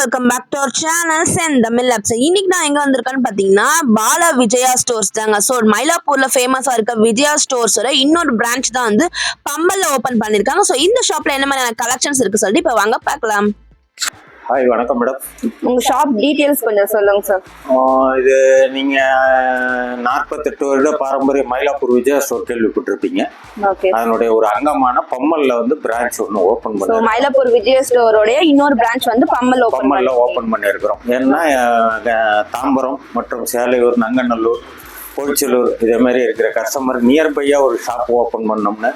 Welcome back to our channel Sen Tamil labs இன்னைக்கு நான் எங்க வந்திருக்கேன்னு பாத்தீங்கன்னா பாலா விஜயா ஸ்டோர்ஸ் தாங்க. ஸோ மயிலாப்பூர்ல ஃபேமஸா இருக்க விஜயா ஸ்டோர்ஸோட இன்னொரு பிரான்ச் தான் வந்து பம்பல்ல ஓபன் பண்ணிருக்காங்க. ஸோ இந்த ஷாப்ல என்ன மாதிரியான கலெக்ஷன்ஸ் இருக்கு சொல்லிட்டு இப்போ வாங்க பார்க்கலாம். ஹாய் வணக்கம் மேடம் உங்க ஷாப் டீடைல்ஸ் கொஞ்சம் சொல்லுங்க சார் இது நீங்கள் நாற்பத்தெட்டு வருட பாரம்பரிய மயிலாப்பூர் விஜயா ஸ்டோர் கேள்விப்பட்டிருப்பீங்க. அதனுடைய ஒரு அங்கமான பம்மல்ல வந்து பிரான்ச் ஒன்று ஓப்பன் பண்ணி மயிலாப்பூர் விஜய ஸ்டோரோடைய இன்னொரு பிரான்ச் வந்து பம்மல் பம்மல்ல ஓப்பன் பண்ணியிருக்கிறோம் ஏன்னா தாம்பரம் மற்றும் சேலையூர் நங்கநல்லூர் பொழிச்சலூர் இதே மாதிரி இருக்கிற கஸ்டமர் நியர்பையாக ஒரு ஷாப் ஓப்பன் பண்ணோம்னு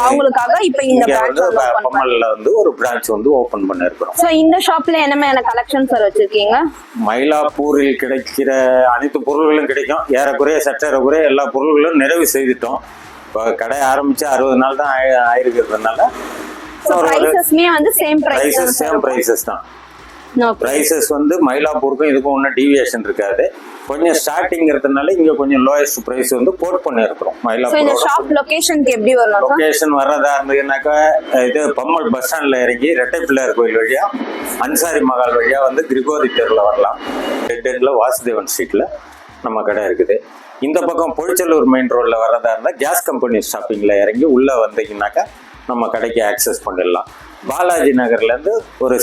அவங்களுக்காக இப்ப இந்த ஓபன் பம்மல்ல வந்து ஒரு பிரான்ச் வந்து ஓப்பன் பண்ணியிருக்கிறோம் ஸோ இந்த ஷாப்ல என்ன மாதிரியான கலெக்ஷன் சார் வச்சிருக்கீங்க? மயிலாப்பூரில் கிடைக்கிற அனைத்து பொருள்களும் கிடைக்கும். ஏறக்குறைய சற்றேறக்குறைய எல்லா பொருள்களும் நிறைவு செய்துட்டோம். இப்போ கடை ஆரம்பிச்சு அறுபது நாள் தான் ஆயி- ஆயிருக்கிறதுனால பிரைசஸ்மே வந்து same prices price same prices தான். ஓகே ப்ரைஸஸ் வந்து மயிலாப்பூருக்கும் இதுக்கும் ஒன்றும் டீவியேஷன் இருக்காது. கொஞ்சம் ஸ்டார்டிங்கிறதுனால இங்கே கொஞ்சம் லோயஸ்ட் ப்ரைஸ் வந்து கோட் இந்த மயிலாப்பூர் ஷாப் லொகேஷனுக்கு எப்படி வரணும் சார் லொகேஷன் வர்றதா இருந்ததுனாக்கா இது பம்மல் பஸ் ஸ்டாண்ட்ல இறங்கி ரெட்டை பிள்ளையார் கோயில் வழியா அன்சாரி மகால் வழியா வந்து கிரிகோரி தெருவில் வரலாம். டெட் எண்ட்ல வாசுதேவன் ஸ்ட்ரீட்ல நம்ம கடை இருக்குது. இந்த பக்கம் பொழிச்சலூர் மெயின் ரோட்ல வர்றதா இருந்தால் கேஸ் கம்பெனி ஷாப்பிங்ல இறங்கி உள்ள வந்தீங்கன்னாக்கா நம்ம கடைக்கு ஆக்சஸ் பண்ணிடலாம். பாலாஜி நகர்லேருந்து ஒரு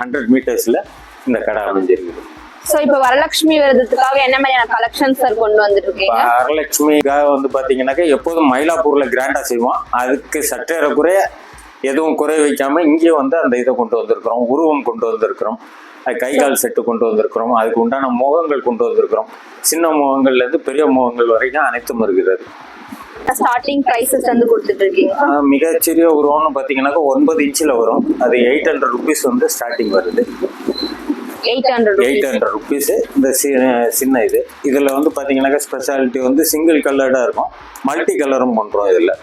ஹண்ட்ரட் மீட்டர்ஸில் இந்த கடை அமைஞ்சிருக்குது. ஸோ இப்போ வரலட்சுமி விரதத்துக்காக என்ன மாதிரியான கலெக்ஷன் சார் கொண்டு வந்துட்டு இருக்கீங்க வரலட்சுமிக்காக வந்து பார்த்தீங்கன்னாக்கா எப்போதும் மயிலாப்பூரில் கிராண்டாக செய்வோம். அதுக்கு சற்றேறக்குறைய எதுவும் குறை வைக்காம இங்கேயும் வந்து அந்த இதை கொண்டு வந்திருக்கிறோம். உருவம் கொண்டு வந்திருக்கிறோம். அது கை கால் செட்டு கொண்டு வந்திருக்கிறோம். அதுக்கு உண்டான முகங்கள் கொண்டு வந்திருக்கிறோம். சின்ன முகங்கள்லேருந்து பெரிய முகங்கள் வரைக்கும் அனைத்தும் இருக்கிறது. ஸ்டார்டிங் பிரைசஸ் வந்து கொடுத்துட்டு இருக்கீங்க மிகச்சிறிய உருவம்னு பார்த்தீங்கன்னாக்கா ஒன்பது இன்ச்சில் வரும். அது எயிட் ஹண்ட்ரட் ருபீஸ் வந்து ஸ்டார்டிங் வருது. Eight hundred eight hundred rupees இந்த சின்ன இது. இதில் வந்து பார்த்தீங்கன்னாக்கா ஸ்பெஷாலிட்டி வந்து சிங்கிள் கலர்டாக இருக்கும். மல்டி கலரும் பண்ணுறோம் இதில்.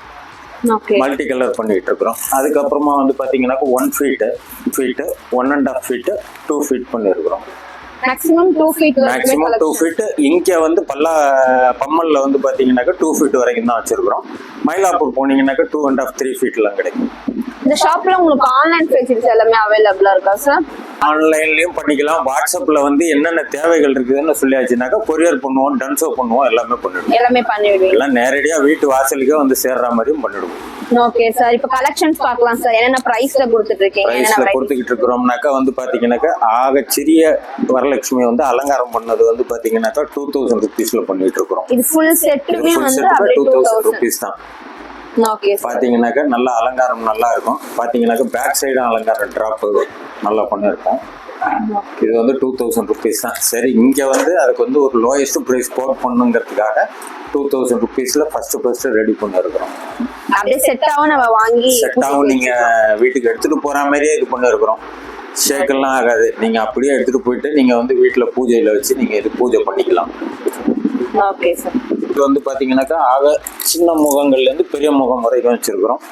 மல்டி கலர் பண்ணிட்டு இருக்கிறோம் அதுக்கப்புறமா வந்து பார்த்தீங்கன்னாக்கா one feet feet one and half feet two feet பண்ணியிருக்கிறோம் maximum two feet maximum two feet இங்கே வந்து பல்லா பம்மலில் வந்து பார்த்தீங்கன்னாக்கா டூ ஃபீட் வரைக்கும் தான் வச்சுருக்கிறோம். மயிலாப்பூர் போனீங்கன்னாக்கா டூ அண்ட் ஆஃப் த்ரீ ஃபீட்லாம் கிடைக்கும். இந்த ஷாப்ல உங்களுக்கு ஆன்லைன் ஃபெசிலிட்டிஸ் எல்லாமே அவைலபிளா இருக்கா சார் ஆன்லைன்லயும் பண்ணிக்கலாம். வாட்ஸ்அப்ல வந்து என்னென்ன தேவைகள் இருக்குதுன்னு சொல்லியாச்சுனாக்கா கொரியர் பண்ணுவோம் டன்ஸோ பண்ணுவோம் எல்லாமே பண்ணிடுவோம். எல்லாமே பண்ணிடுவீங்க. எல்லாம் நேரடியா வீட்டு வாசலுக்கே வந்து சேர்ற மாதிரியும் பண்ணிடுவோம். ஓகே சார் இப்போ கலெக்ஷன்ஸ் பார்க்கலாம் சார் என்னென்ன பிரைஸ்ல கொடுத்துட்டு இருக்கீங்க பிரைஸ்ல? கொடுத்துக்கிட்டு இருக்கிறோம்னாக்கா வந்து பாத்தீங்கன்னாக்கா ஆக சிறிய வரலட்சுமி வந்து அலங்காரம் பண்ணது வந்து பாத்தீங்கன்னாக்கா டூ தௌசண்ட் ருபீஸ்ல பண்ணிட்டு இருக்கிறோம் இது ஃபுல் செட்டுமே வந்து டூ தௌசண்ட் ருபீஸ் தான். பாத்தீங்கன்னாக்கா நல்லா அலங்காரம் நல்லா இருக்கும். பாத்தீங்கன்னாக்கா பேக் சைடும் அலங்காரம் ட்ராப் நல்லா பண்ணியிருக்கோம் இது வந்து டூ தௌசண்ட் ருபீஸ் தான். சரி இங்கே வந்து அதுக்கு வந்து ஒரு லோயஸ்ட் ப்ரைஸ் கோட் பண்ணுங்கிறதுக்காக டூ தௌசண்ட் ருபீஸில் ஃபஸ்ட்டு ஃபஸ்ட்டு ரெடி பண்ணியிருக்கிறோம் அப்படியே செட்டாவும் நம்ம வாங்கி செட்டாகவும் நீங்கள் வீட்டுக்கு எடுத்துகிட்டு போகிற மாதிரியே இது பண்ணியிருக்கிறோம் ஷேக்கெல்லாம் ஆகாது. நீங்கள் அப்படியே எடுத்துகிட்டு போயிட்டு நீங்கள் வந்து வீட்டில் பூஜையில் வச்சு நீங்கள் இது பூஜை பண்ணிக்கலாம். ஓகே சார் இது வந்து பார்த்தீங்கன்னாக்கா ஆக சின்ன முகங்கள்லேருந்து பெரிய முகம் வரைக்கும் வச்சுருக்கிறோம்.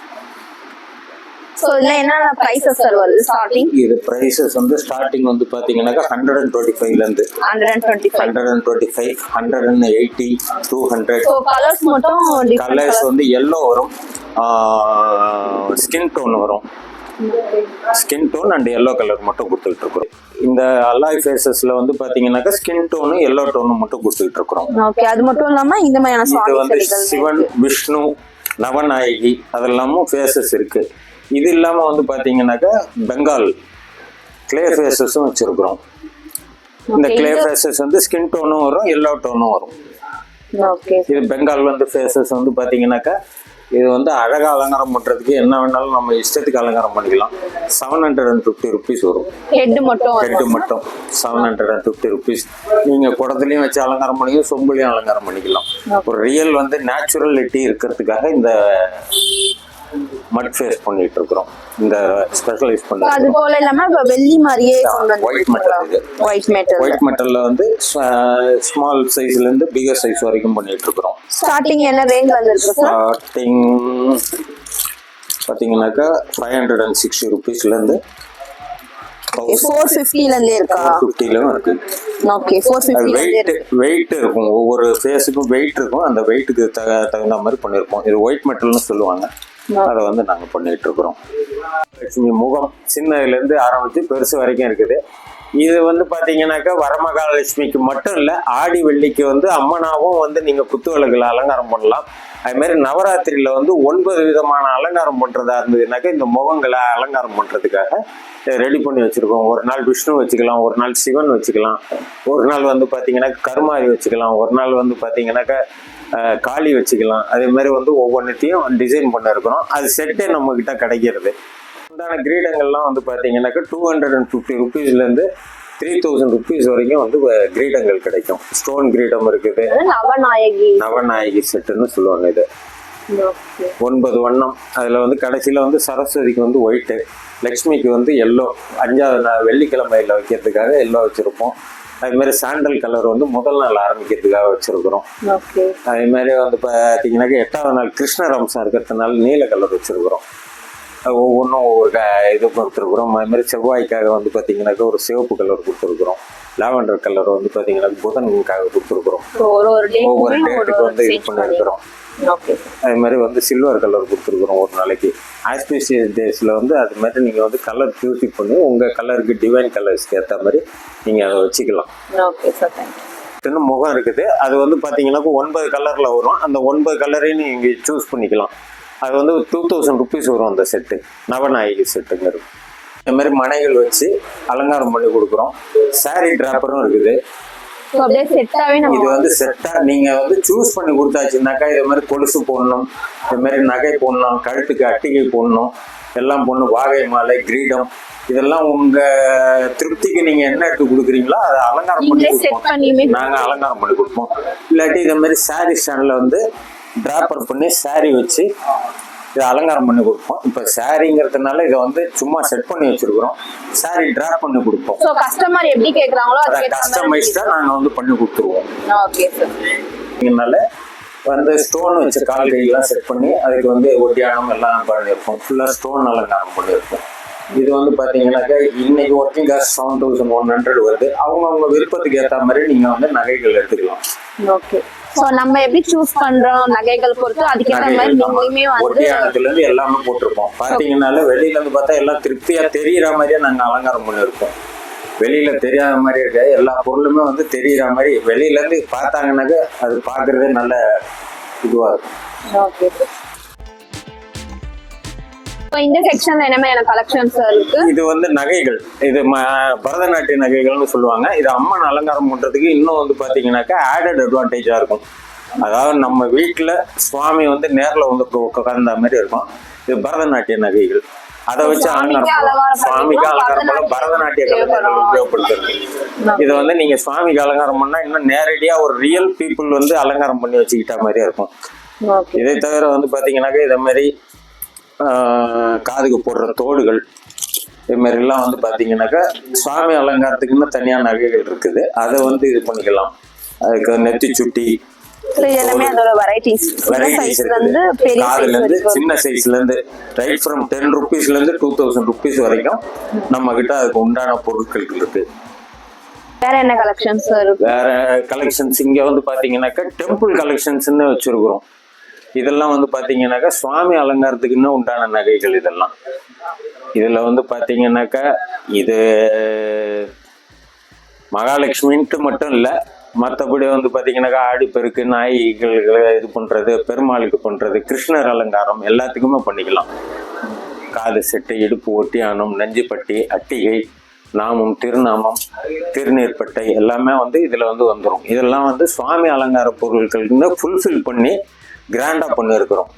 ஸோ இதுல என்னென்ன பிரைசஸ் சார் வருது? ஸ்டார்டிங் இது ப்ரைஸஸ் வந்து ஸ்டார்டிங் வந்து பார்த்தீங்கன்னாக்கா ஹண்ட்ரட் அண்ட் டுவெண்ட்டி ஃபைவ்லேருந்து hundred and twenty hundred and twenty five hundred and eighty two hundred colours மட்டும் கலர்ஸ் வந்து எல்லோ வரும். ஸ்கின் டோன் வரும். Skin tone and yellow colour மட்டும் கொடுத்துக்கிட்டு இருக்கிறோம் இந்த அல்லாய் ஃபேஸஸில் வந்து பார்த்தீங்கன்னாக்கா ஸ்கின் டோனும் எல்லோ டோனும் மட்டும் கொடுத்துக்கிட்டு இருக்கிறோம் ஓகே அது மட்டும் இல்லாம இந்த மாதிரியான இது வந்து சிவன் விஷ்ணு நவநாயகி அதெல்லாமும் ஃபேஸஸ் இருக்கு. இது இல்லாமல் வந்து பார்த்தீங்கன்னாக்கா பெங்கால் கிளே ஃபேஸஸும் வச்சுருக்குறோம். இந்த கிளே ஃபேஸஸ் வந்து ஸ்கின் டோனும் வரும் எல்லோ டோனும் வரும். இது பெங்கால் வந்து ஃபேஸஸ் வந்து பார்த்தீங்கன்னாக்கா இது வந்து அழகாக அலங்காரம் பண்ணுறதுக்கு என்ன வேணாலும் நம்ம இஷ்டத்துக்கு அலங்காரம் பண்ணிக்கலாம். Seven hundred and fifty rupees வரும். ஹெட் மட்டும் ஹெட்டு மட்டும். Seven hundred and fifty rupees நீங்கள் குடத்துலையும் வச்சு அலங்காரம் பண்ணிக்கலாம் சொம்புலையும் அலங்காரம் பண்ணிக்கலாம். ஒரு ரியல் வந்து நேச்சுரலிட்டி இருக்கிறதுக்காக இந்த மட் ஃபேஸ் பண்ணிட்டு இருக்கிறோம் இந்த ஸ்பெஷலைஸ் அது பண்ணி போல இல்லாம இப்ப வெள்ளி மாதிரியே white metal white metal white மெட்டலில் வந்து ஸ்மால் சைஸ்லேருந்து பிகர் சைஸ் வரைக்கும் பண்ணிட்டு இருக்கிறோம் ஸ்டார்டிங் என்ன ரேஞ்ச்ல இருந்து இருக்கு சார் ஸ்டார்டிங் பார்த்தீங்கன்னாக்கா ஃபைவ் ஹண்ட்ரட் அண்ட் சிக்ஸ்டி ருபீஸ்லேருந்து ஃபோர் ஃபிஃப்டில இருந்தே இருக்கா? ஃபிஃப்டிலும் இருக்கு. ஓகே ஃபோர் அது இருந்தே வெயிட் இருக்கு. வெயிட் இருக்கும். ஒவ்வொரு ஃபேஸுக்கும் வெயிட் இருக்கும். அந்த வெயிட்டுக்கு தக தகுந்த மாதிரி பண்ணியிருப்போம் இது ஒயிட் மெட்டல்னு சொல்லுவாங்க. அதை வந்து நாங்கள் பண்ணிட்டு இருக்கிறோம். லட்சுமி முகம் சின்னதுலேருந்து ஆரம்பித்து பெருசு வரைக்கும் இருக்குது. இது வந்து பார்த்தீங்கன்னாக்கா வரமகாலட்சுமிக்கு மட்டும் இல்லை ஆடி வெள்ளிக்கு வந்து அம்மனாவும் வந்து நீங்கள் குத்து விளக்குல அலங்காரம் பண்ணலாம். அதுமாரி நவராத்திரியில் வந்து ஒன்பது விதமான அலங்காரம் பண்ணுறதா இருந்ததுனாக்கா இந்த முகங்களை அலங்காரம் பண்ணுறதுக்காக ரெடி பண்ணி வச்சுருக்கோம். ஒரு நாள் விஷ்ணு வச்சுக்கலாம் ஒரு நாள் சிவன் வச்சுக்கலாம். ஒரு நாள் வந்து பார்த்தீங்கன்னா கருமாரி வச்சுக்கலாம். ஒரு நாள் வந்து பார்த்தீங்கன்னாக்கா காளி வச்சுக்கலாம். அதே மாதிரி வந்து ஒவ்வொன்றுத்தையும் டிசைன் பண்ண இருக்கிறோம் அது செட்டே நம்மக்கிட்ட கிடைக்கிறது. உண்டான கிரீடங்கள்லாம் வந்து பார்த்தீங்கன்னாக்கா டூ ஹண்ட்ரட் அண்ட் ஃபிஃப்டி ருபீஸ்லேருந்து த்ரீ தௌசண்ட் ருபீஸ் வரைக்கும் வந்து கிரீடங்கள் கிடைக்கும். ஸ்டோன் கிரீடம் இருக்குது. நவநாயகி. நவநாயகி செட்டுன்னு சொல்லுவாங்க இது. ஒன்பது வண்ணம். அதில் வந்து கடைசியில் வந்து சரஸ்வதிக்கு வந்து ஒயிட்டு லக்ஷ்மிக்கு வந்து எல்லோ அஞ்சாவது நாள் வெள்ளிக்கிழமையில் வைக்கிறதுக்காக எல்லோ வச்சுருப்போம். அதுமாதிரி சாண்டல் கலர் வந்து முதல் நாள் ஆரம்பிக்கிறதுக்காக வச்சுருக்குறோம். அதே மாதிரி வந்து பார்த்தீங்கன்னாக்கா எட்டாவது நாள் கிருஷ்ணர் அம்சம் இருக்கிறதுனால நீல கலர் வச்சுருக்குறோம். ஒவ்வொன்றும் ஒவ்வொரு க இது கொடுத்துருக்குறோம். அது மாதிரி செவ்வாய்க்காக வந்து பார்த்தீங்கன்னாக்கா ஒரு சிவப்பு கலர் கொடுத்துருக்குறோம். லாவெண்டர் கலர் வந்து பார்த்தீங்கன்னா புதனுக்காக கொடுத்துருக்குறோம். ஒவ்வொரு டேட்டுக்கு வந்து இது ஓகே அது மாதிரி வந்து சில்வர் கலர் கொடுத்துருக்குறோம் ஒரு நாளைக்கு. ஆஸ்பீசியஸ் டேஸில் வந்து அது மாதிரி நீங்கள் வந்து கலர் பியூரிஃபை பண்ணி உங்கள் கலருக்கு டிவைன் கலர்ஸ்க்கு ஏற்ற மாதிரி நீங்கள் அதை வச்சுக்கலாம். ஓகே சார் தேங்க்யூ இன்னும் முகம் இருக்குது. அது வந்து பார்த்தீங்கன்னாக்கா ஒன்பது கலரில் வரும். அந்த ஒன்பது கலரையும் நீங்கள் சூஸ் பண்ணிக்கலாம். அது வந்து டூ தௌசண்ட் ருபீஸ் வரும் அந்த செட்டு நவநாயகி செட்டுங்கிறது இந்த மாதிரி மனைகள் வச்சு அலங்காரம் பண்ணி கொடுக்குறோம். saree டிராப்பரும் இருக்குது. இது வந்து செட்டா நீங்க வந்து சூஸ் பண்ணி கொடுத்தாச்சுனாக்கா இது மாதிரி கொலுசு போடணும் இது மாதிரி நகை போடணும் கழுத்துக்கு அட்டிகை போடணும் எல்லாம் போடணும் வாகை மாலை கிரீடம் இதெல்லாம் உங்க திருப்திக்கு நீங்க என்ன எடுத்து கொடுக்குறீங்களோ அதை அலங்காரம் பண்ணி கொடுப்போம். நாங்க அலங்காரம் பண்ணி கொடுப்போம். இல்லாட்டி இதே மாதிரி சாரி ஸ்டாண்ட்ல வந்து டிராப்பர் பண்ணி சாரி வச்சு இதை அலங்காரம் பண்ணி கொடுப்போம். இப்போ சாரிங்கிறதுனால இதை வந்து சும்மா செட் பண்ணி வச்சிருக்கிறோம். சாரி டிராப் பண்ணி கொடுப்போம். ஸோ கஸ்டமர் எப்படி கேக்குறாங்களோ அதை அதுக்கு கஸ்டமைஸ்டா நாங்க வந்து பண்ணி கொடுத்துருவோம். ஓகே சார் இதனால வந்து ஸ்டோன் வச்ச கால் கையெல்லாம் செட் பண்ணி அதுக்கு வந்து ஒட்டியானம் எல்லாம் பண்ணியிருப்போம். ஃபுல்லாக ஸ்டோன் அலங்காரம் பண்ணியிருப்போம். இது வந்து பார்த்தீங்கன்னாக்கா இன்னைக்கு working cost seven thousand one hundred வருது. அவங்க அவங்க விருப்பத்துக்கு ஏற்ற மாதிரி நீங்கள் வந்து நகைகள் எடுத்துக்கலாம். ஓகே ஸோ நம்ம எப்படி சூஸ் பண்றோம் நகைகள் பொறுத்து அதுக்கேற்ற மாதிரி நீங்களுமே வந்து இருந்து எல்லாமே போட்டிருப்போம். பார்த்தீங்கன்னால வெளியில இருந்து பார்த்தா எல்லாம் திருப்தியா தெரியற மாதிரியே நாங்கள் அலங்காரம் பண்ணியிருப்போம் வெளியில தெரியாத மாதிரி இருக்க. எல்லா பொருளுமே வந்து தெரியற மாதிரி வெளியில இருந்து பார்த்தாங்கன்னாக்க அது பார்க்கறதே நல்ல இதுவா இருக்கும். இப்போ இந்த செக்ஷன்ல என்ன மாதிரியான கலெக்ஷன்ஸ் இருக்கு? இது வந்து நகைகள். இது பரதநாட்டிய நகைகள்னு சொல்லுவாங்க. இது அம்மன் அலங்காரம் பண்றதுக்கு இன்னும் வந்து பாத்தீங்கன்னாக்கா ஆடட் அட்வான்டேஜா இருக்கும். அதாவது நம்ம வீட்டுல சுவாமி வந்து நேர்ல வந்து உட்கார்ந்த மாதிரி இருக்கும். இது பரதநாட்டிய நகைகள். அதை வச்சு அலங்காரம் சுவாமிக்கு அலங்காரம் பண்ண பரதநாட்டிய கலைஞர்கள் உபயோகப்படுத்துறது. இதை வந்து நீங்க சுவாமிக்கு அலங்காரம் பண்ணா இன்னும் நேரடியா ஒரு ரியல் பீப்புள் வந்து அலங்காரம் பண்ணி வச்சுக்கிட்ட மாதிரியே இருக்கும். இதை தவிர வந்து பார்த்தீங்கன்னாக்கா இதை மாதிரி காதுக்கு போடுற தோடுகள். இது மாதிரிலாம் வந்து பார்த்தீங்கன்னாக்கா சுவாமி அலங்காரத்துக்குன்னு தனியாக நகைகள் இருக்குது. அதை வந்து இது பண்ணிக்கலாம். அதுக்கு நெத்தி சுட்டி சின்ன சைஸ்ல இருந்து ரைட் ஃப்ரம் டென் ருபீஸ்ல இருந்து டூ தௌசண்ட் ருபீஸ் வரைக்கும் நம்ம கிட்ட அதுக்கு உண்டான பொருட்கள் இருக்கு. வேற என்ன கலெக்ஷன்ஸ் வேற கலெக்ஷன்ஸ் இங்க வந்து பாத்தீங்கன்னாக்கா டெம்பிள் கலெக்ஷன்ஸ்னு வச்சிருக்கிறோம். இதெல்லாம் வந்து பாத்தீங்கன்னாக்கா சுவாமி அலங்காரத்துக்குன்னு உண்டான நகைகள் இதெல்லாம். இதில் வந்து பார்த்தீங்கன்னாக்கா இது மகாலட்சுமின்ட்டு மட்டும் இல்லை மற்றபடி வந்து பார்த்தீங்கன்னாக்கா ஆடிப்பெருக்கு நாய்கள் இது பண்ணுறது பெருமாளுக்கு பண்ணுறது கிருஷ்ணர் அலங்காரம் எல்லாத்துக்குமே பண்ணிக்கலாம். காது செட்டு இடுப்பு ஒட்டியானம் நெஞ்சுப்பட்டி அட்டிகை நாமம் திருநாமம் திருநீர்பட்டை எல்லாமே வந்து இதில் வந்து வந்துடும் இதெல்லாம் வந்து சுவாமி அலங்கார பொருட்கள்னு ஃபுல்ஃபில் பண்ணி கிராண்டாக பண்ணியிருக்கிறோம்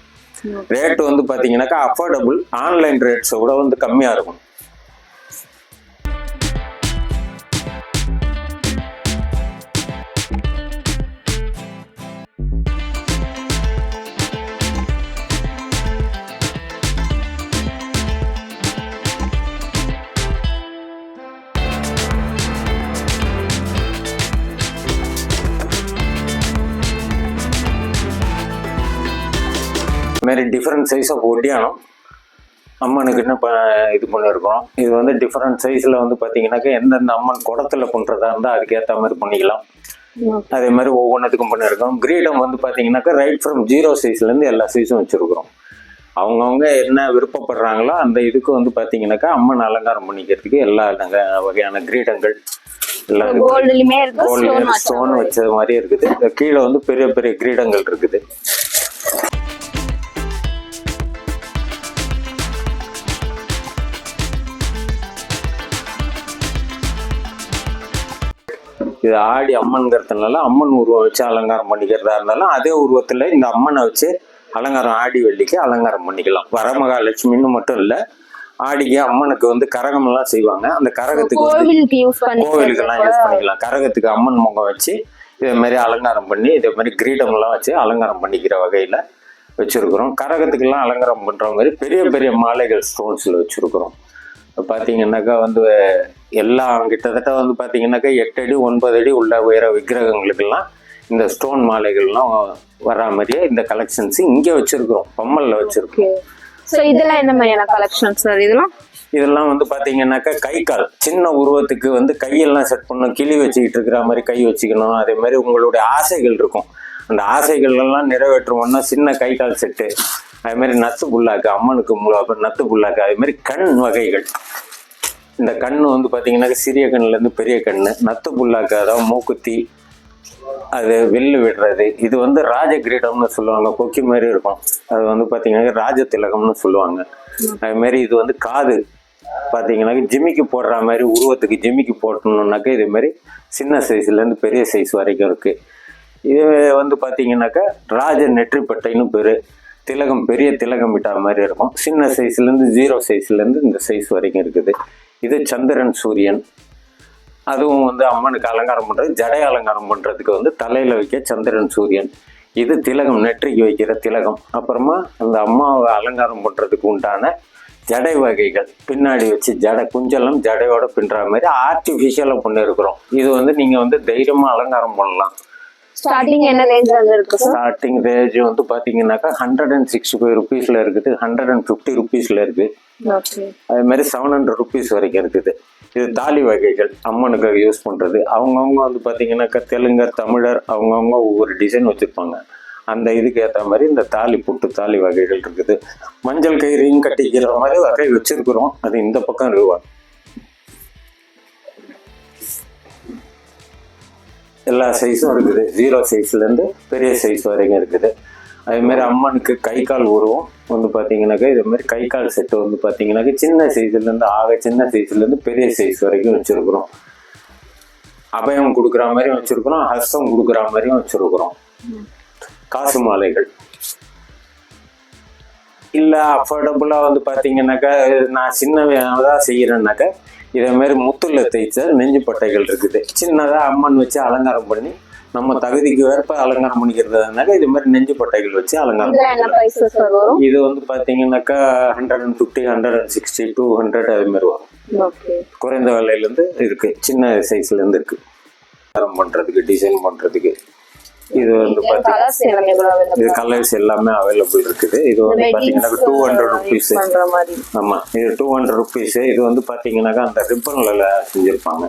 ரேட் வந்து பார்த்தீங்கன்னாக்கா அஃபோர்டபுள் ஆன்லைன் ரேட்ஸை விட வந்து கம்மியாக இருக்கும் மாதிரி டிஃப்ரெண்ட் சைஸ் ஆஃப் ஒட்டியானம் அம்மனுக்குன்னு இப்போ இது பண்ணியிருக்கிறோம் இது வந்து டிஃப்ரெண்ட் சைஸில் வந்து பார்த்தீங்கன்னாக்கா எந்தெந்த அம்மன் குடத்துல பண்ணுறதா இருந்தால் அதுக்கேற்ற மாதிரி பண்ணிக்கலாம். அதே மாதிரி ஒவ்வொன்றுத்துக்கும் பண்ணியிருக்கோம் கிரீடம் வந்து பார்த்தீங்கன்னாக்கா ரைட் ஃப்ரம் ஜீரோ சைஸ்லேருந்து எல்லா சைஸும் வச்சுருக்குறோம். அவங்கவுங்க என்ன விருப்பப்படுறாங்களோ அந்த இதுக்கு வந்து பார்த்தீங்கன்னாக்கா அம்மன் அலங்காரம் பண்ணிக்கிறதுக்கு எல்லா வகையான கிரீடங்கள் எல்லாம் கோல்டுலயுமே ஸ்டோன் வச்சது மாதிரி இருக்குது. கீழே வந்து பெரிய பெரிய கிரீடங்கள் இருக்குது. இது ஆடி அம்மன்கிறதுனால அம்மன் உருவம் வச்சு அலங்காரம் பண்ணிக்கிறதா இருந்தாலும் அதே உருவத்துல இந்த அம்மனை வச்சு அலங்காரம் ஆடி வெள்ளிக்கு அலங்காரம் பண்ணிக்கலாம். வரமகாலட்சுமின்னு மட்டும் இல்ல ஆடிக்கு அம்மனுக்கு வந்து கரகம் எல்லாம் செய்வாங்க. அந்த கரகத்துக்கு கோவிலுக்கு யூஸ் கோவிலுக்கெல்லாம் யூஸ் பண்ணிக்கலாம். கரகத்துக்கு அம்மன் முகம் வச்சு இதே மாதிரி அலங்காரம் பண்ணி இதே மாதிரி கிரீடம் எல்லாம் வச்சு அலங்காரம் பண்ணிக்கிற வகையில வச்சிருக்கிறோம். கரகத்துக்கெல்லாம் அலங்காரம் பண்ற மாதிரி பெரிய பெரிய மாலைகள் ஸ்டோன்ஸ்ல வச்சிருக்கிறோம். இப்ப பாத்தீங்கன்னாக்கா வந்து எல்லாம் கிட்டத்தட்ட வந்து பாத்தீங்கன்னாக்கா எட்டு அடி ஒன்பது அடி உள்ள உயர விக்கிரகங்களுக்கெல்லாம் இந்த ஸ்டோன் மாலைகள்லாம் வரா மாதிரியே இந்த கலெக்ஷன்ஸ் இங்க வச்சிருக்கிறோம் பம்மல்ல வச்சிருக்கோம் இதெல்லாம் என்ன மாதிரியான கலெக்ஷன் சார் இதெல்லாம்? இதெல்லாம் வந்து பாத்தீங்கன்னாக்கா கை கால் சின்ன உருவத்துக்கு வந்து கையெல்லாம் செட் பண்ணணும் கிளி வச்சுக்கிட்டு இருக்கிற மாதிரி கை வச்சுக்கணும். அதே மாதிரி உங்களுடைய ஆசைகள் இருக்கும். அந்த ஆசைகள் எல்லாம் நிறைவேற்றுவோம்னா சின்ன கை கால் செட்டு அதே மாதிரி நத்து புல்லாக்கு அம்மனுக்கு நத்து புல்லாக்கு அதே மாதிரி கண் வகைகள். இந்த கண் வந்து பாத்தீங்கன்னாக்கா சிறிய கண்ணுலேருந்து பெரிய கண்ணு. நத்து புல்லாக்கு அதாவது மூக்குத்தி அது வெள்ளு விடுறது. இது வந்து ராஜ கிரீடம்னு சொல்லுவாங்க. கொக்கி மாதிரி இருக்கும். அது வந்து பார்த்தீங்கன்னா ராஜ திலகம்னு சொல்லுவாங்க. அதுமாரி இது வந்து காது. பாத்தீங்கன்னாக்க ஜிம்மிக்கு போடுற மாதிரி உருவத்துக்கு ஜிம்மிக்கு போட்டணுன்னாக்கா இதுமாரி மாதிரி சின்ன சைஸ்லேருந்து பெரிய சைஸ் வரைக்கும் இருக்குது இது வந்து பார்த்தீங்கன்னாக்கா ராஜ நெற்றிப்பட்டைன்னு பெரு. திலகம் பெரிய திலகம் விட்டா மாதிரி இருக்கும். சின்ன சைஸ்லேருந்து ஜீரோ சைஸ்லேருந்து இந்த சைஸ் வரைக்கும் இருக்குது. இது சந்திரன் சூரியன். அதுவும் வந்து அம்மனுக்கு அலங்காரம் பண்றது ஜடை அலங்காரம் பண்றதுக்கு வந்து தலையில வைக்க சந்திரன் சூரியன். இது திலகம் நெற்றிக்கு வைக்கிற திலகம். அப்புறமா அந்த அம்மாவை அலங்காரம் பண்றதுக்கு உண்டான ஜடை வகைகள். பின்னாடி வச்சு ஜடை குஞ்செல்லாம் ஜடையோட பின்னுற மாதிரி ஆர்டிஃபிஷியலாக பண்ணிருக்கிறோம் இது வந்து நீங்க வந்து தைரியமா அலங்காரம் பண்ணலாம். ஸ்டார்டிங் என்ன ரேஞ்ச்ல இருக்கு ஸ்டார்டிங் ரேஞ்ச் வந்து பாத்தீங்கன்னாக்கா ஹண்ட்ரட் அண்ட் சிக்ஸ்டி ஃபைவ் ருபீஸ்ல இருக்குது ஹண்ட்ரட் அண்ட் ஃபிஃப்டி ருபீஸ்ல இருக்கு. ஓகே அதே மாதிரி செவன் ஹண்ட்ரட் ருபீஸ் வரைக்கும் இருக்குது. இது தாலி வகைகள் அம்மனுக்கு யூஸ் பண்ணுறது அவங்கவுங்க வந்து பார்த்தீங்கன்னாக்கா தெலுங்கர் தமிழர் அவங்கவுங்க ஒவ்வொரு டிசைன் வச்சுருப்பாங்க. அந்த இதுக்கு ஏற்ற மாதிரி இந்த தாலி புட்டு தாலி வகைகள் இருக்குது. மஞ்சள் கயிறையும் கட்டிக்கிற மாதிரி வகை வச்சுருக்குறோம். அது இந்த பக்கம் ரூபா. எல்லா சைஸும் இருக்குது. ஜீரோ சைஸ்லேருந்து பெரிய சைஸ் வரைக்கும் இருக்குது. அதே அம்மனுக்கு கை கால் உருவம். வந்து பாத்தீங்கன்னாக்கா இது மாதிரி கை கால் செட்டு வந்து பாத்தீங்கன்னாக்கா சின்ன சைஸ்லேருந்து ஆக சின்ன சைஸ்லேருந்து பெரிய சைஸ் வரைக்கும் வச்சுருக்குறோம். அபயம் கொடுக்குற மாதிரியும் வச்சுருக்குறோம் ஹஸ்தம் கொடுக்குற மாதிரியும் வச்சுருக்குறோம். காசு மாலைகள். இல்லை அஃபோர்டபுளாக வந்து பார்த்தீங்கன்னாக்கா நான் சின்ன தான் செய்கிறேன்னாக்கா இதே மாதிரி முத்துல தைச்ச நெஞ்சு பட்டைகள் இருக்குது. சின்னதாக அம்மன் வச்சு அலங்காரம் பண்ணி நம்ம தகுதிக்கு வேற்ப அலங்காரம் பண்ணிக்கிறதுனாக்கா இது மாதிரி நெஞ்சு பட்டைகள் வச்சு அலங்காரம் இது வந்து பாத்தீங்கன்னாக்கா hundred and fifty hundred and sixty two hundred அது மாதிரி வரும். குறைந்த விலையில இருந்து இருக்கு. சின்ன சைஸ்ல இருந்து இருக்கு. பண்றதுக்கு டிசைன் பண்றதுக்கு. இது வந்து கூட இது. கலர்ஸ் எல்லாமே அவைலபிள் இருக்குது. இது வந்து weddings, two hundred rupees use பண்ற மாதிரி. ஆமா இது டூ ஹண்ட்ரட் ருபீஸ் இது வந்து பாத்தீங்கன்னாக்கா அந்த ரிப்பன்ல செஞ்சிருப்பாங்க.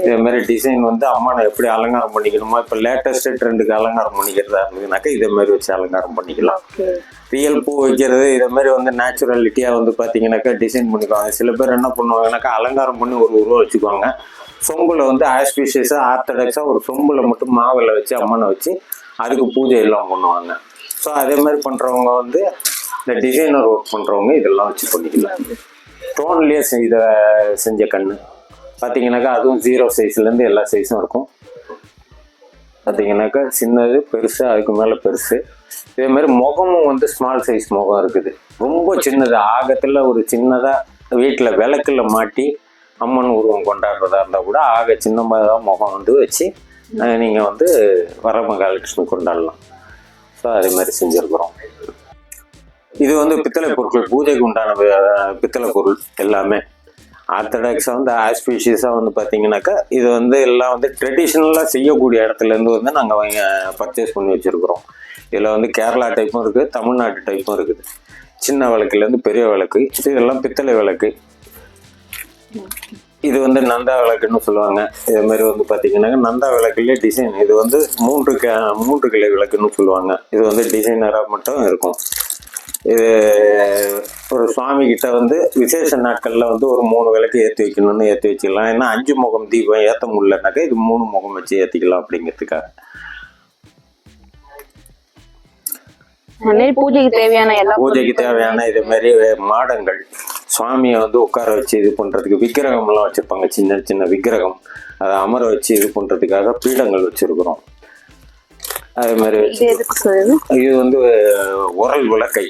இதே மாதிரி டிசைன் வந்து அம்மானை எப்படி அலங்காரம் பண்ணிக்கணுமோ இப்போ லேட்டஸ்ட் ட்ரெண்டுக்கு அலங்காரம் பண்ணிக்கிறதா இருந்ததுனாக்கா இதே மாதிரி வச்சு அலங்காரம் பண்ணிக்கலாம். ரியல் பூ வைக்கிறது இதே மாதிரி வந்து நேச்சுரலிட்டியா வந்து பாத்தீங்கன்னாக்கா டிசைன் பண்ணிக்குவாங்க. சில பேர் என்ன பண்ணுவாங்கன்னாக்கா அலங்காரம் பண்ணி ஒரு உருவம் வச்சுக்குவாங்க. சொம்புல வந்து ஆஸ்பிஷியஸா ஆர்த்தடாக்ஸா ஒரு சொம்புல மட்டும் மாவில் வச்சு அம்மனை வச்சு அதுக்கு பூஜை எல்லாம் பண்ணுவாங்க. ஸோ அதே மாதிரி பண்றவங்க வந்து இந்த டிசைனர் ஒர்க் பண்றவங்க இதெல்லாம் வச்சு பண்ணிக்கலாம். ஸ்டோன்லயே இதை செஞ்ச கண்ணு. பார்த்தீங்கன்னாக்கா அதுவும் ஜீரோ சைஸ்லேருந்து எல்லா சைஸும் இருக்கும். பார்த்தீங்கன்னாக்கா சின்னது பெருசு அதுக்கு மேலே பெருசு. இதே மாதிரி முகமும் வந்து ஸ்மால் சைஸ் முகம் இருக்குது. ரொம்ப சின்னது. ஆகத்தில் ஒரு சின்னதாக வீட்டில் விளக்குல மாட்டி அம்மன் உருவம் கொண்டாடுறதா இருந்தால் கூட ஆக சின்னதாக முகம் வந்து வச்சு நீங்கள் வந்து வரமகாலட்சுமி கொண்டாடலாம். ஸோ அதே மாதிரி செஞ்சுருக்குறோம். இது வந்து பித்தளை பொருட்கள் பூஜைக்கு உண்டான பித்தளை பொருள் எல்லாமே. ஆர்த்தடாக்ஸாக வந்து ஆஸ்பீஷியஸாக வந்து பார்த்தீங்கன்னாக்கா இது வந்து எல்லாம் வந்து ட்ரெடிஷ்னலாக செய்யக்கூடிய இடத்துலேருந்து வந்து நாங்கள் பர்ச்சேஸ் பண்ணி வச்சுருக்குறோம். இதில் வந்து கேரளா டைப்பும் இருக்குது தமிழ்நாட்டு டைப்பும் இருக்குது. சின்ன விளக்குலேருந்து பெரிய விளக்கு இதெல்லாம் பித்தளை விளக்கு இது வந்து நந்தா விளக்குன்னு சொல்லுவாங்க. இதே மாதிரி வந்து பார்த்தீங்கன்னா நந்தா விளக்குலேயே டிசைன் இது வந்து மூன்று க மூன்று கிளை விளக்குன்னு சொல்லுவாங்க. இது வந்து டிசைனராக மட்டும் இருக்கும். இது ஒரு சுவாமி கிட்ட வந்து விசேஷ நாட்களில் வந்து ஒரு மூணு விளக்கு ஏற்றி வைக்கணும்னு ஏற்றி வச்சுக்கலாம். ஏன்னா அஞ்சு முகம் தீபம் ஏற்ற முடியலனாக்கா இது மூணு முகம் வச்சு ஏற்றிக்கலாம் அப்படிங்கிறதுக்காக. பூஜைக்கு தேவையான எல்லா பூஜைக்கு தேவையான இது மாதிரி மாடங்கள். சுவாமியை வந்து உட்கார வச்சு இது பண்ணுறதுக்கு விக்கிரகம்லாம் வச்சுருப்பாங்க. சின்ன சின்ன விக்கிரகம். அதை அமர வச்சு இது பண்ணுறதுக்காக பீடங்கள் வச்சுருக்குறோம். அதே மாதிரி இது வந்து உரல் விளக்கை.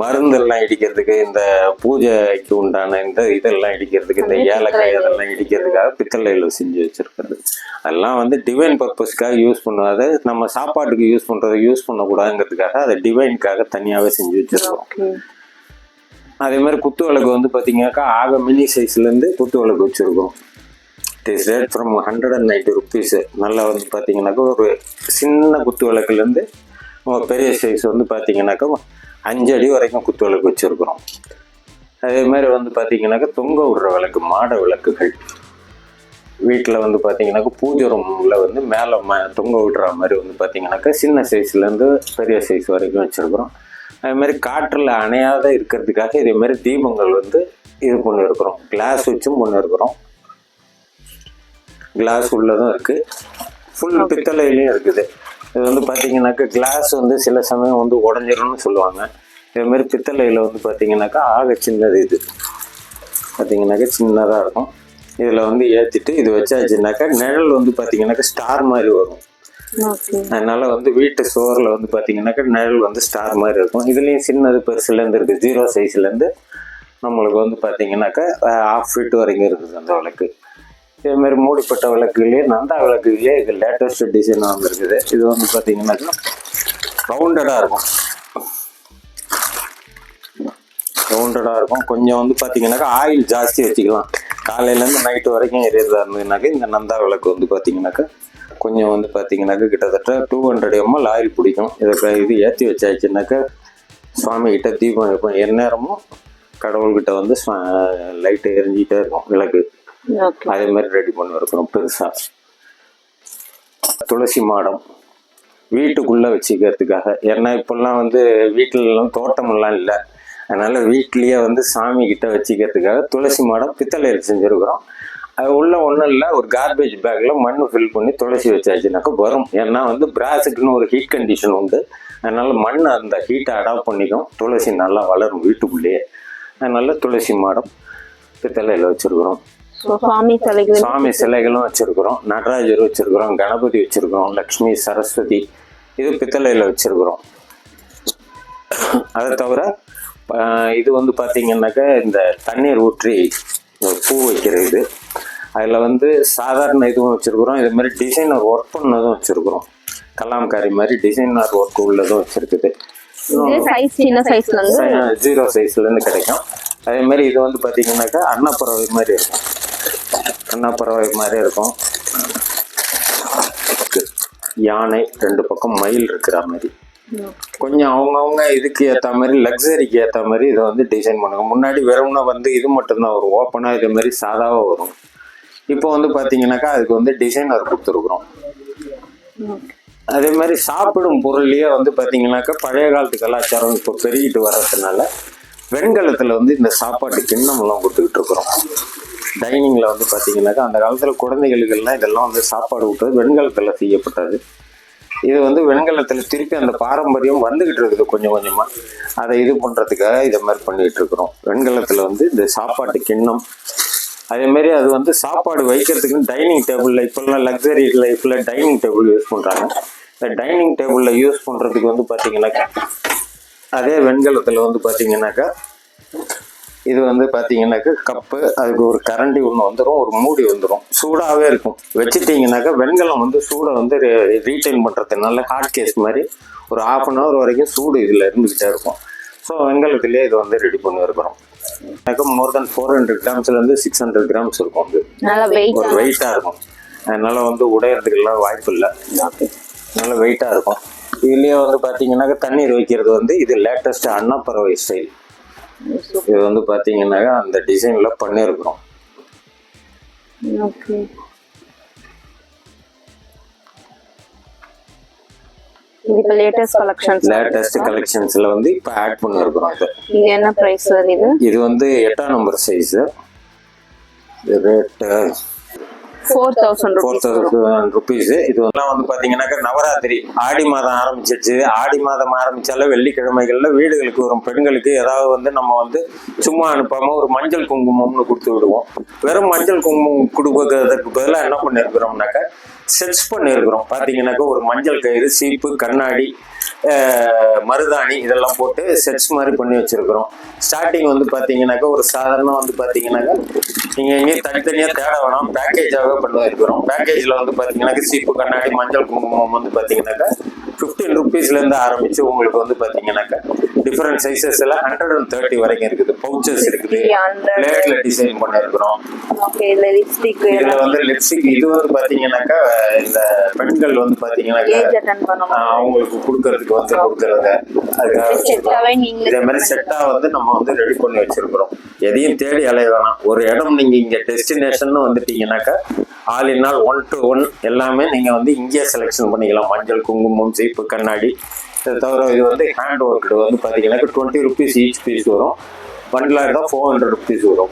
மருந்தெல்லாம் இடிக்கிறதுக்கு இந்த பூஜைக்கு உண்டான இந்த இதெல்லாம் இடிக்கிறதுக்கு இந்த ஏலக்காய் அதெல்லாம் இடிக்கிறதுக்காக பித்தளையில் செஞ்சு வச்சிருக்கிறது. அதெல்லாம் வந்து டிவைன் பர்பஸ்க்காக யூஸ் பண்ணுவாது நம்ம சாப்பாட்டுக்கு யூஸ் பண்ணுறதை யூஸ் பண்ணக்கூடாதுங்கிறதுக்காக அதை டிவைனுக்காக தனியாகவே செஞ்சு வச்சிருக்கோம் அதே மாதிரி குத்து விளக்கு வந்து பார்த்தீங்கன்னாக்கா ஆக மினி சைஸ்லேருந்து குத்து விளக்கு வச்சுருக்கோம். It is rate from hundred and ninety rupees நல்லா வந்து பார்த்தீங்கன்னாக்கா ஒரு சின்ன குத்து விளக்குலேருந்து பெரிய சைஸ் வந்து பார்த்தீங்கன்னாக்கா அஞ்சு அடி வரைக்கும் குத்து விளக்கு வச்சுருக்குறோம். அதே மாதிரி வந்து பார்த்தீங்கன்னாக்கா தொங்க விடுற விளக்கு மாட விளக்குகள். வீட்டில் வந்து பார்த்தீங்கன்னாக்கா பூஜை ரூமில் வந்து மேலே ம தொங்க விடுற மாதிரி வந்து பார்த்தீங்கன்னாக்கா சின்ன சைஸ்லேருந்து பெரிய சைஸ் வரைக்கும் வச்சுருக்குறோம். அதே மாதிரி காற்றில் அணையாத இருக்கிறதுக்காக இதே மாதிரி தீபங்கள் வந்து இது பண்ணியிருக்கிறோம் கிளாஸ் வச்சும் பண்ணியிருக்கிறோம் கிளாஸ் உள்ளதும் இருக்குது ஃபுல் பித்தளையிலையும் இருக்குது. இது வந்து பார்த்தீங்கன்னாக்கா கிளாஸ் வந்து சில சமயம் வந்து உடஞ்சிரும்னு சொல்லுவாங்க. இதே மாதிரி பித்தளையில் வந்து பார்த்தீங்கன்னாக்கா ஆக சின்னது இது. பார்த்தீங்கன்னாக்கா சின்னதாக இருக்கும். இதில் வந்து ஏற்றிட்டு இது வச்சாச்சுனாக்கா நிழல் வந்து பார்த்தீங்கன்னாக்கா ஸ்டார் மாதிரி வரும். அதனால வந்து வீட்டு சுவரில் வந்து பார்த்தீங்கன்னாக்கா நிழல் வந்து ஸ்டார் மாதிரி இருக்கும். இதுலேயும் சின்னது பெருசுலேருந்து இருக்குது. ஜீரோ சைஸ்லேருந்து நம்மளுக்கு வந்து பார்த்தீங்கன்னாக்கா ஆஃப் ஃபீட் வரைக்கும் இருக்குது அந்த விளக்கு. இதேமாரி மூடிப்பட்ட விளக்குலேயே நந்தா விளக்குலேயே இது லேட்டஸ்ட் டிசைன் வந்துருக்குது. இது வந்து பார்த்தீங்கன்னாக்கா ரவுண்டடாக இருக்கும். ரவுண்டடாக இருக்கும். கொஞ்சம் வந்து பார்த்தீங்கன்னாக்கா ஆயில் ஜாஸ்தி வச்சுக்கலாம். காலையிலேருந்து நைட்டு வரைக்கும் எரியதாக இருந்ததுனாக்கா இந்த நந்தா விளக்கு வந்து பார்த்தீங்கன்னாக்கா கொஞ்சம் வந்து பார்த்தீங்கன்னாக்கா கிட்டத்தட்ட டூ ஹண்ட்ரட் எம்எல் ஆயில் பிடிக்கும். இதை இது ஏற்றி வச்சாச்சுனாக்கா சுவாமி கிட்ட தீபம் வைப்போம். எந்நேரமும் கடவுள்கிட்ட வந்து லைட்டு எரிஞ்சிக்கிட்டே இருக்கும் விளக்கு. அதே மாதிரி ரெடி பண்ணி இருக்கிறோம் பெருசாக துளசி மாடம். வீட்டுக்குள்ளே வச்சுக்கிறதுக்காக. ஏன்னா இப்போல்லாம் வந்து வீட்டிலலாம் தோட்டமெல்லாம் இல்லை. அதனால் வீட்லேயே வந்து சாமி கிட்ட வச்சுக்கிறதுக்காக துளசி மாடம் பித்தளையில் செஞ்சுருக்குறோம். அது உள்ள ஒன்றும் இல்லை ஒரு கார்பேஜ் பேக்கில் மண் ஃபில் பண்ணி துளசி வச்சாச்சுனாக்கா வரும். ஏன்னா வந்து பிராஸுக்குன்னு ஒரு ஹீட் கண்டிஷன் உண்டு. அதனால் மண் அந்த ஹீட்டை அடாப்ட் பண்ணிக்கும் துளசி நல்லா வளரும் வீட்டுக்குள்ளேயே. அதனால துளசி மாடம் பித்தளையில் வச்சுருக்குறோம். சுவாமி சிலைகள் சுவாமி சிலைகளும் வச்சிருக்கிறோம். நடராஜர் வச்சிருக்கிறோம் கணபதி வச்சிருக்கிறோம் லக்ஷ்மி சரஸ்வதி இது பித்தளையில் வச்சிருக்கிறோம். அதை தவிர இது வந்து பார்த்தீங்கன்னாக்கா இந்த தண்ணீர் ஊற்றி பூ வைக்கிறது. அதில் வந்து சாதாரண இதுவும் வச்சிருக்கிறோம். இது மாதிரி டிசைனர் ஒர்க் பண்ணதும் வச்சிருக்கிறோம். கலாம்காரி மாதிரி டிசைனர் ஒர்க் உள்ளதும் வச்சிருக்குது. ஜீரோ சைஸ்லேருந்து கிடைக்கும். அதே மாதிரி இது வந்து பார்த்தீங்கன்னாக்கா அன்னப்பறவை மாதிரி இருக்கும். அன்னப்பறவை மாதிரி இருக்கும். யானை ரெண்டு பக்கம் மயில் இருக்கிற மாதிரி. கொஞ்சம் அவங்கவுங்க இதுக்கு ஏற்ற மாதிரி லக்ஸரிக்கு ஏற்ற மாதிரி இதை வந்து டிசைன் பண்ணுங்க. முன்னாடி வெறும்னா வந்து இது மட்டும்தான் வரும். ஓப்பனாக இது மாதிரி சாதாவாக வரும். இப்போ வந்து பார்த்தீங்கன்னாக்கா அதுக்கு வந்து டிசைனர் கொடுத்துருக்குறோம். அதே மாதிரி சாப்பிடும் பொருள்லேயே வந்து பார்த்தீங்கன்னாக்கா பழைய காலத்து கலாச்சாரம் இப்போ பெருகிட்டு வர்றதுனால வெண்கலத்தில் வந்து இந்த சாப்பாட்டு கிண்ணம்லாம் கொடுத்துக்கிட்டு இருக்கிறோம். டைனிங்கில் வந்து பார்த்தீங்கன்னாக்கா அந்த காலத்தில் குழந்தைகளுக்கெல்லாம் இதெல்லாம் வந்து சாப்பாடு விட்டது வெண்கலத்தில் செய்யப்பட்டது. இது வந்து வெண்கலத்தில் திருப்பி அந்த பாரம்பரியம் வந்துக்கிட்டு இருக்குது கொஞ்சம் கொஞ்சமாக அதை இது பண்ணுறதுக்காக இதை மாதிரி பண்ணிகிட்டு இருக்கிறோம். வெண்கலத்தில் வந்து இந்த சாப்பாட்டு கிண்ணம் அதே மாதிரி அது வந்து சாப்பாடு வைக்கிறதுக்கு டைனிங் டேபிளில் இப்போல்லாம் லக்ஸரி லைஃப்பில் டைனிங் டேபிள் யூஸ் பண்ணுறாங்க இந்த டைனிங் டேபிளில் யூஸ் பண்ணுறதுக்கு வந்து பார்த்தீங்கன்னாக்கா அதே வெண்கலத்தில் வந்து பார்த்திங்கனாக்கா இது வந்து பார்த்தீங்கன்னாக்கா கப்பு அதுக்கு ஒரு கரண்டி ஒன்று வந்துடும் ஒரு மூடி வந்துடும் சூடாகவே இருக்கும். வச்சுட்டிங்கனாக்கா வெண்கலம் வந்து சூடை வந்து ரீட்டைன் பண்ணுறதுனால ஹாட் கேஸ் மாதிரி ஒரு ஆஃப் அன் ஹவர் வரைக்கும் சூடு இதில் இருந்துக்கிட்டே இருக்கும். ஸோ வெண்கலத்திலே இது வந்து ரெடி பண்ணி இருக்கிறோம் மோர் தென் ஃபோர் ஹண்ட்ரட் கிராம்ஸ்லேருந்து சிக்ஸ் ஹண்ட்ரட் கிராம்ஸ் இருக்கும் அது. ஒரு வெயிட்டாக இருக்கும். அதனால வந்து உடையறதுக்கெல்லாம் வாய்ப்பு இல்லை. நல்ல வெயிட்டாக இருக்கும். இதுலேயே வந்து பார்த்தீங்கன்னாக்கா தண்ணீர் வைக்கிறது வந்து இது லேட்டஸ்ட் அன்னப்பறவை ஸ்டைல் இது வந்து பார்த்தீங்கன்னாக்கா அந்த டிசைனில் பண்ணியிருக்கிறோம் ஓகே இது லேட்டஸ்ட் கலெக்ஷன்ஸ் லேட்டஸ்ட் கலெக்ஷன்ஸ்ல வந்து இப்போ ஆட் பண்ணிருக்கிறோம் இது. இது என்ன பிரைஸ் சார் இது? இது வந்து எட்டாம் number size rate four thousand four rupees thousand rupees இது எல்லாம் வந்து பாத்தீங்கன்னாக்கா நவராத்திரி ஆடி மாதம் ஆரம்பிச்சிச்சு ஆடி மாதம் ஆரம்பிச்சால வெள்ளிக்கிழமைகள்ல வீடுகளுக்கு வரும். பெண்களுக்கு ஏதாவது வந்து நம்ம வந்து சும்மா அனுப்பாம ஒரு மஞ்சள் குங்குமம்னு கொடுத்து விடுவோம். வெறும் மஞ்சள் குங்குமம் கொடுக்கறதுக்கு பதிலாக என்ன பண்ணியிருக்கிறோம்னாக்கா செட்ஸ் பண்ணியிருக்கிறோம். பார்த்தீங்கன்னாக்கா ஒரு மஞ்சள் கயிறு சீப்பு கண்ணாடி மருதாணி இதெல்லாம் போட்டு செட்ஸ் மாதிரி பண்ணி வச்சுருக்குறோம். ஸ்டார்டிங் வந்து பார்த்தீங்கன்னாக்கா ஒரு சாதாரண வந்து பார்த்தீங்கன்னாக்கா நீங்கள் எங்கேயும் தனித்தனியாக தேட வேணாம். பேக்கேஜாகவே பண்ணி வைக்கிறோம் பேக்கேஜில் வந்து பார்த்தீங்கன்னாக்கா சீப்பு கண்ணாடி மஞ்சள் குங்குமம் வந்து பார்த்தீங்கன்னாக்கா ஃபிஃப்டீன் ருபீஸ்லேருந்து ஆரம்பித்து உங்களுக்கு வந்து பார்த்தீங்கன்னாக்கா டிஃப்ரெண்ட் எல்லாம் ஹண்ட்ரட் அண்ட் தேர்ட்டி வரைக்கும் இருக்குது. பவுச்சஸ் இருக்குது. 100. பிளேட்ல டிசைன் பண்ணியிருக்கிறோம். ஓகே இதுல வந்து லிப்ஸ்டிக் இது வந்து பாத்தீங்கன்னாக்கா இந்த பெண்கள் வந்து பாத்தீங்கன்னாக்கா அவங்களுக்கு கொடுக்கறதுக்கு வந்து கொடுக்கறது இதே மாதிரி செட்டா வந்து நம்ம வந்து ரெடி பண்ணி வச்சிருக்கிறோம். எதையும் தேடி அலைய வேணாம். ஒரு இடம் நீங்க இங்க destination வந்துட்டீங்கன்னாக்கா all in all one to one எல்லாமே நீங்கள் வந்து இங்கேயே செலெக்ஷன் பண்ணிக்கலாம். மஞ்சள் குங்குமம் சீப்பு கண்ணாடி. இதை தவிர இது வந்து ஹேண்ட் ஒர்க் வந்து பார்த்தீங்கன்னா டுவெண்ட்டி ருபீஸ் ஈச் பீஸ் வரும். பண்டிலாக இருந்தால் ஃபோர் ஹண்ட்ரட் ருபீஸ் வரும்.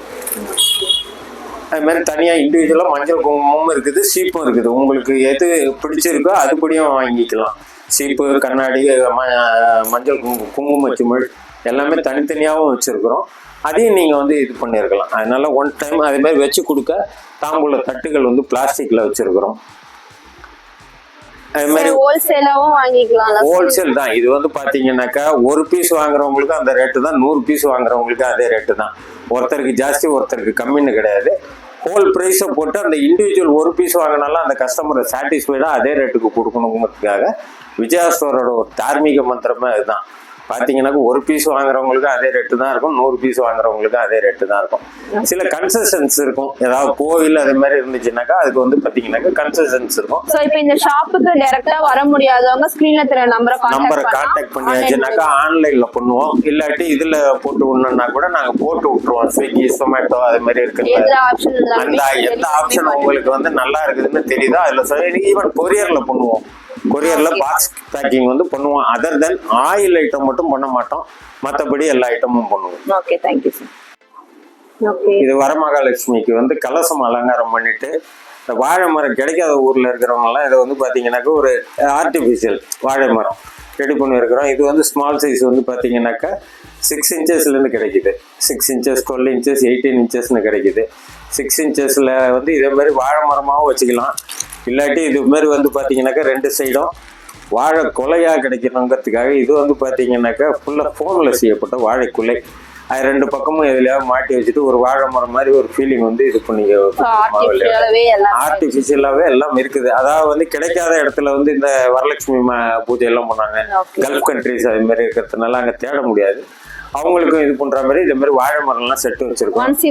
அதுமாதிரி தனியாக இண்டிவிஜுவலாக மஞ்சள் குங்குமமும் இருக்குது சீப்பும் இருக்குது. உங்களுக்கு எது பிடிச்சிருக்கோ அதுபடியும் வாங்கிக்கலாம். சீப்பு கண்ணாடி ம- மஞ்சள் குங்கு குங்கும சிமிழ் எல்லாமே தனித்தனியாகவும் வச்சுருக்குறோம். அதையும் நீங்கள் வந்து இது பண்ணியிருக்கலாம். அதனால ஒன் டைம் அதே மாதிரி வச்சு கொடுக்க தாம்பூல தட்டுகள் வந்து பிளாஸ்டிக்கில் வச்சுருக்குறோம். அது மாதிரி ஹோல்சேலாவும் வாங்கிக்கலாம். ஹோல்சேல் தான். இது வந்து பாத்தீங்கன்னாக்கா ஒரு பீஸ் வாங்குறவங்களுக்கு அந்த ரேட்டு தான். நூறு பீஸ் வாங்குறவங்களுக்கு அதே ரேட்டு தான். ஒருத்தருக்கு ஜாஸ்தி ஒருத்தருக்கு கம்மின்னு கிடையாது. ஹோல் ப்ரைஸை போட்டு அந்த இண்டிவிஜுவல் ஒரு பீஸ் வாங்கினாலும் அந்த கஸ்டமரை சாட்டிஸ்ஃபைடாக அதே ரேட்டுக்கு கொடுக்கணுங்கிறதுக்காக விஜயா ஸ்டோரோட ஒரு தார்மீக மந்திரமே அதுதான். பார்த்தீங்கன்னாக்கா ஒரு பீஸ் வாங்குறவங்களுக்கு அதே ரேட்டு தான் இருக்கும். நூறு பீஸ் வாங்குறவங்களுக்கு அதே ரேட்டு தான் இருக்கும். சில கன்செஷன்ஸ் இருக்கும். ஏதாவது கோவில் அதே மாதிரி இருந்துச்சுன்னாக்கா அதுக்கு வந்து பார்த்தீங்கன்னாக்கா கன்செஷன்ஸ் இருக்கும். சோ இப்போ இந்த ஷாப்புக்கு டைரக்டா வர முடியாதவங்க ஸ்கிரீன்ல தெரிய நம்பரை நம்பரை கான்டாக்ட் பண்ணியாச்சுனாக்கா ஆன்லைன்ல பண்ணுவோம். இல்லாட்டி இதுல போட்டு விடணும்னா கூட நாங்க போட்டு விட்டுருவோம். ஸ்விக்கி சொமேட்டோ அது மாதிரி இருக்குது அந்த எந்த ஆப்ஷன் உங்களுக்கு வந்து நல்லா இருக்குதுன்னு தெரியுதோ அதுல ஈவன் கொரியர்ல பண்ணுவோம். கொரியர்ல பாக்ஸ் பேக்கிங் வந்து பண்ணுவோம் அதர் தென் ஆயில் ஐட்டம் மட்டும் பண்ண மாட்டோம். மற்றபடி எல்லா ஐட்டமும் பண்ணுவோம். ஓகே தேங்க்யூ சார் ஓகே இது வரமகாலட்சுமிக்கு வந்து கலசம் அலங்காரம் பண்ணிட்டு இந்த வாழை மரம் கிடைக்காத ஊர்ல இருக்கிறவங்கலாம் இதை வந்து பாத்தீங்கன்னாக்கா ஒரு ஆர்டிஃபிஷியல் வாழை மரம் ரெடி பண்ணி இருக்கிறோம் இது வந்து ஸ்மால் சைஸ் வந்து பாத்தீங்கன்னாக்கா சிக்ஸ் இன்ச்சஸ்லேருந்து கிடைக்குது. Six inches twelve inches eighteen இன்ச்சஸ்னு கிடைக்குது. சிக்ஸ் இன்ச்சஸில் வந்து இதே மாதிரி வாழை மரமாகவும் வச்சுக்கலாம். இல்லாட்டி இது மாதிரி வந்து பாத்தீங்கன்னாக்கா ரெண்டு சைடும் வாழை கொலையாக கிடைக்கணுங்கிறதுக்காக இது வந்து பாத்தீங்கன்னாக்கா ஃபுல்லாக ஃபோனில் செய்யப்பட்ட வாழை குலை. அது ரெண்டு பக்கமும் எதுலையாவது மாட்டி வச்சுட்டு ஒரு வாழை மரம் மாதிரி ஒரு ஃபீலிங் வந்து இது பண்ணி ஆர்டிஃபிஷியலாகவே எல்லாம் இருக்குது. அதாவது வந்து கிடைக்காத இடத்துல வந்து இந்த வரலட்சுமி பூஜை எல்லாம் பண்ணாங்க. கல்ஃப் கண்ட்ரிஸ் அது மாதிரி இருக்கிறதுனால அங்கே தேட முடியாது. அவங்களுக்கும் இது பண்ற மாதிரி இந்த மாதிரி வாழை மரம்லாம் செட்டு வச்சிருக்கோம். வாங்கி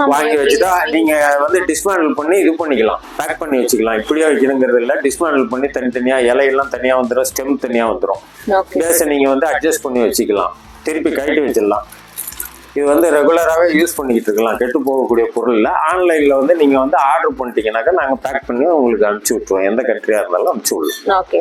நம்ம வாங்கி வச்சுட்டா நீங்க வந்து டிஸ்மேண்டில் பண்ணி இது பண்ணிக்கலாம். பேக் பண்ணி வச்சுக்கலாம். இப்படியே வைக்கணுங்கிறது இல்லை. டிஸ்மேண்டில் பண்ணி தனித்தனியா இலையெல்லாம் தனியா வந்துடும் ஸ்டெம் தனியா வந்துடும் பேஸை நீங்க வந்து அட்ஜஸ்ட் பண்ணி வச்சுக்கலாம். திருப்பி கழட்டி வச்சிடலாம். இது வந்து ரெகுலராகவே யூஸ் பண்ணிக்கிட்டு இருக்கலாம். கெட்டு போகக்கூடிய பொருள் இல்லை. ஆன்லைனில் வந்து நீங்கள் வந்து ஆர்டர் பண்ணிட்டீங்கன்னாக்கா நாங்கள் பேக் பண்ணி உங்களுக்கு அனுப்பிச்சி விட்ருவோம் எந்த கண்ட்ரியாக இருந்தாலும் அனுப்பிச்சி விடுவோம் ஓகே